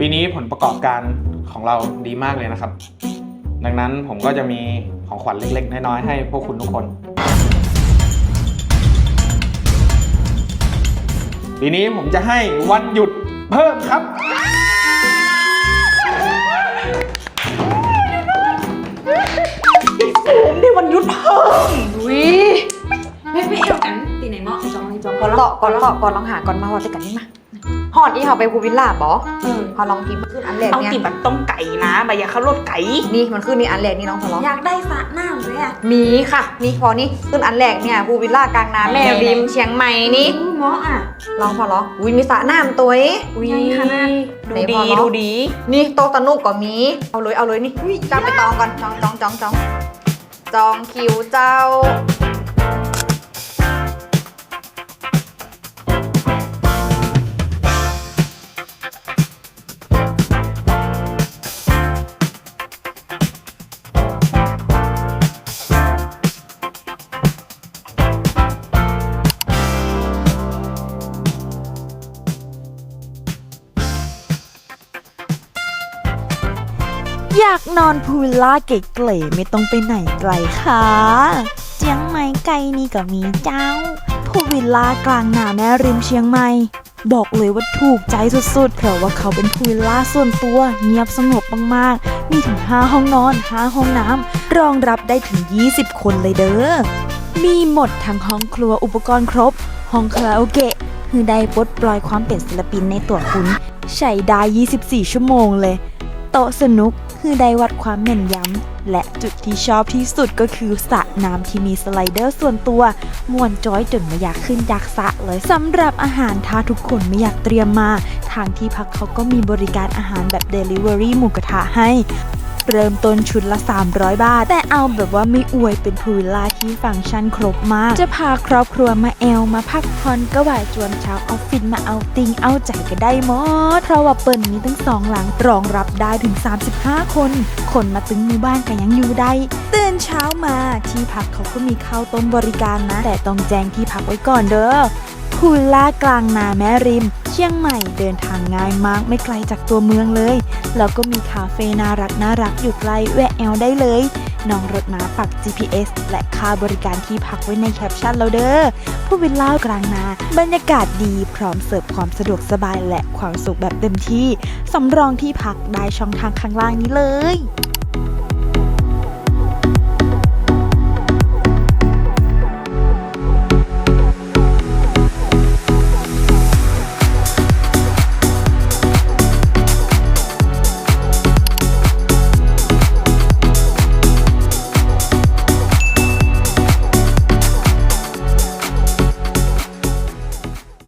ปีนี้ผลประกอบการของเราดีมากเลยนะครับ ดังนั้นผมก็จะมีของขวัญเล็กๆ น้อยๆให้พวกคุณทุกคน ปีนี้ผมจะให้วันหยุดเพิ่มครับผมได้วันหยุดเพิ่มวิไม่ไม่เอวกันตีไหนเหมาะไอ้จองไอ้จองก่อนต่อก่อนต่อก่อนลองหาก่อนมาฮอดด้วยกันนี่มา ฮอดอีเขาไปภูวิลล่าบอเออเขาลองกินมันขึ้นอันแรกต้องเนี่ยกินแบบต้มไก่นะใบยาข้าวโรดไก่ นี่มันขึ้นนี่อันแรกนี่น้องพอลองอยากได้สระน้ำเลยอะมีค่ะ นี่พอนี่ขึ้นอันแรกเนี่ยภูวิลล่ากลางน้ำแม่ริมเชียงใหม่นี่อู้เหมาะอะ ลองพอลองอุ้ยมีสระน้ำตัวเอ๊ะอุ้ยใหญ่ขนาด ดูไหนดีพอเนอะ ดูดี นี่โต๊ะสนุกก็มี เอาเลยเอาเลยนี่อุ้ยจ้าไปตองก่อนจองจองจองจองจองคิวเจ้า อยากนอนพูล่าเก๋ๆไม่ต้องไปไหนไกลค่ะ เจียงใหม่ไกลนี่ก็มีเจ้าพูวิลล่ากลางนาแม่ริมเชียงใหม่ บอกเลยว่าถูกใจสุดๆ เพราะว่าเขาเป็นพูวิลล่าส่วนตัว เงียบสงบมากๆ มีถึง 5 ห้องนอน 5 ห้องน้ำรองรับได้ถึง 20 คนเลยเด้อ มีหมดทั้งห้องครัวอุปกรณ์ครบ ห้องคาราโอเกะคือได้ปลดปล่อยความเป็นศิลปินในตัวคุณ ใช้ได้ 24 ชั่วโมงเลย โต๊ะสนุก คือได้วัดความแม่นยำและจุดที่ชอบที่สุดก็คือสระน้ำที่มีสไลเดอร์ส่วนตัวมวนจอยจนไม่อยากขึ้นจากสระเลยสำหรับอาหารถ้าทุกคนไม่อยากเตรียมมา ทางที่พักเขาก็มีบริการอาหารแบบ Delivery หมูกระทะให้ เริ่มต้นชุดละ 300 บาท แต่เอาแบบว่าไม่อวยเป็นพูลล่าที่ฟังก์ชันครบมาก จะพาครอบครัวมาแอลมาพักผ่อนก็ว่าจวนเช้าออฟฟิศมาเอาติงเอาใจก็ได้หมด เพราะว่าเปิ่นมีทั้งสองหลังรองรับได้ถึง 35 คน คนมาตึงหมู่บ้านก็ยังอยู่ได้ตื่นเช้ามาที่พักเขาก็มีข้าวต้มบริการนะ แต่ต้องแจ้งที่พักไว้ก่อนเด้อ พูลล่ากลางนาแม่ริม เชียงใหม่เดินทางง่ายมากไม่ไกลจากตัวเมืองเลย แล้วก็มีคาเฟ่น่ารักน่ารักอยู่ใกล้แวะแอลได้เลยน้องรถม้าปัก GPS และค่าบริการที่พักไว้ในแคปชั่นเราเด้อ ผู้วิลล่ากลางนา บรรยากาศดีพร้อมเสิร์ฟความสะดวกสบายและความสุขแบบเต็มที่ สำรองที่พักได้ช่องทางข้างล่างนี้เลย